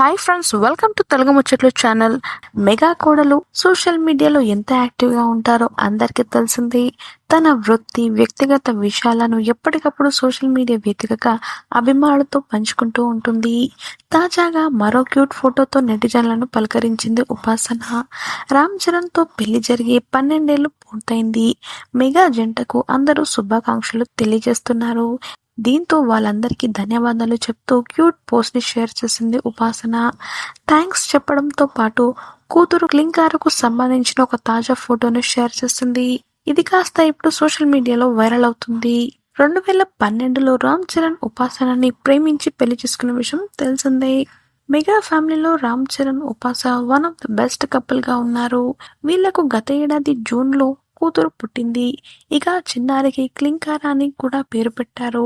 Hi friends welcome to Telugu ముచ్చట్లు channel mega కోడలు social మీడియాలో ఎంత యాక్టివ్గా ఉంటారో అందరికీ తెలిసింది. తన వృత్తి వ్యక్తిగత విషయాలను ఎప్పటికప్పుడు సోషల్ మీడియా వేదికగా అభిమానులతో పంచుకుంటూ ఉంటుంది. తాజాగా మరో క్యూట్ ఫోటోతో నెటిజన్లను పలకరించింది ఉపాసన. రామ్ చరణ్తో పెళ్ళి జరిగి పన్నెండేళ్ళు పూర్తయింది. మెగా జంటకు అందరూ శుభాకాంక్షలు తెలియజేస్తున్నారు. దీంతో వాళ్ళందరికీ ధన్యవాదాలు చెప్తూ క్యూట్ పోస్ట్ని షేర్ చేసింది ఉపాసన. థ్యాంక్స్ చెప్పడంతో పాటు కూతురు క్లింకారకు సంబంధించిన ఒక తాజా ఫోటోను షేర్ చేసింది. ఇది కాస్త ఇప్పుడు సోషల్ మీడియాలో వైరల్ అవుతుంది. రెండు వేల పన్నెండులో రామ్ చరణ్ ఉపాసనని ప్రేమించి పెళ్ళి చేసుకున్న విషయం తెలిసిందే. మెగా ఫ్యామిలీలో Ram Charan Upasana one of the best కపుల్గా ఉన్నారు. వీళ్ళకు గత ఏడాది జూన్లో కూతురు పుట్టింది. ఇక చిన్నారికి క్లింకారాని కూడా పేరు పెట్టారు.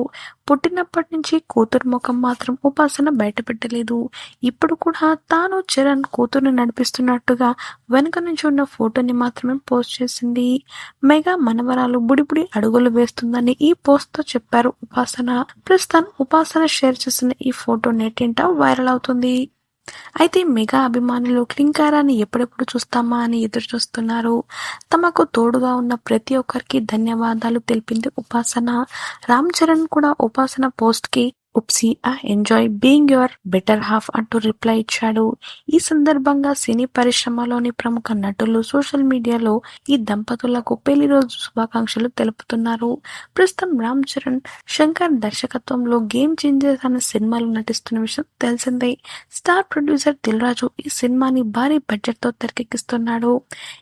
పుట్టినప్పటి నుంచి కూతురు ముఖం మాత్రం ఉపాసన బయటపెట్టలేదు. ఇప్పుడు కూడా తాను చరణ్ కూతురుని నడిపిస్తున్నట్టుగా వెనుక నుంచి ఉన్న ఫోటోని మాత్రమే పోస్ట్ చేసింది. మెగా మనవరాలు బుడిబుడి అడుగులు వేస్తుందని ఈ పోస్ట్తో చెప్పారు ఉపాసన. ప్రస్తుతం ఉపాసన షేర్ చేసిన ఈ ఫోటో నెట్టింట వైరల్ అవుతుంది. అయితే మెగా అభిమానులు క్లింకారాన్ని ఎప్పుడెప్పుడు చూస్తామా అని ఎదురు చూస్తున్నారు? తమకు తోడుగా ఉన్న ప్రతి ఒక్కరికి ధన్యవాదాలు తెలిపింది ఉపాసన. రామ్ చరణ్ కూడా ఉపాసన పోస్ట్కి ఉప్సీ ఆ enjoy being your better half అంటూ రిప్లై ఇచ్చాడు. ఈ సందర్భంగా సినీ పరిశ్రమలోని ప్రముఖ నటులు సోషల్ మీడియాలో ఈ దంపతులకు పెళ్ళి రోజు శుభాకాంక్షలు తెలుపుతున్నారు. ప్రస్తుతం రామ్ చరణ్ శంకర్ దర్శకత్వంలో గేమ్ చేంజర్స్ అనే సినిమాలో నటిస్తున్న విషయం తెలిసిందే. స్టార్ ప్రొడ్యూసర్ దిల్ రాజు ఈ సినిమాని భారీ బడ్జెట్తో తెరకెక్కిస్తున్నాడు.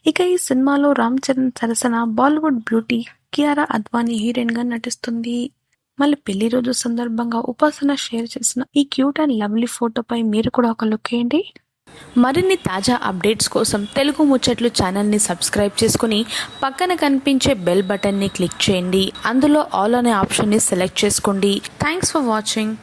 ఇక ఈ సినిమాలో రామ్ చరణ్ సరసన బాలీవుడ్ బ్యూటీ కియారా అద్వానీ హీరోయిన్గా నటిస్తుంది. మళ్ళీ పెళ్ళి రోజు సందర్భంగా ఉపాసన షేర్ చేసిన ఈ క్యూట్ అండ్ లవ్లీ ఫోటోపై మీరు కూడా ఒక లుక్ వేయండి. మరిన్ని తాజా అప్డేట్స్ కోసం తెలుగు ముచ్చట్లు ఛానల్ని సబ్స్క్రైబ్ చేసుకుని పక్కన కనిపించే బెల్ బటన్ని క్లిక్ చేయండి. అందులో ఆల్ అనే ఆప్షన్ని సెలెక్ట్ చేసుకోండి. Thanks for watching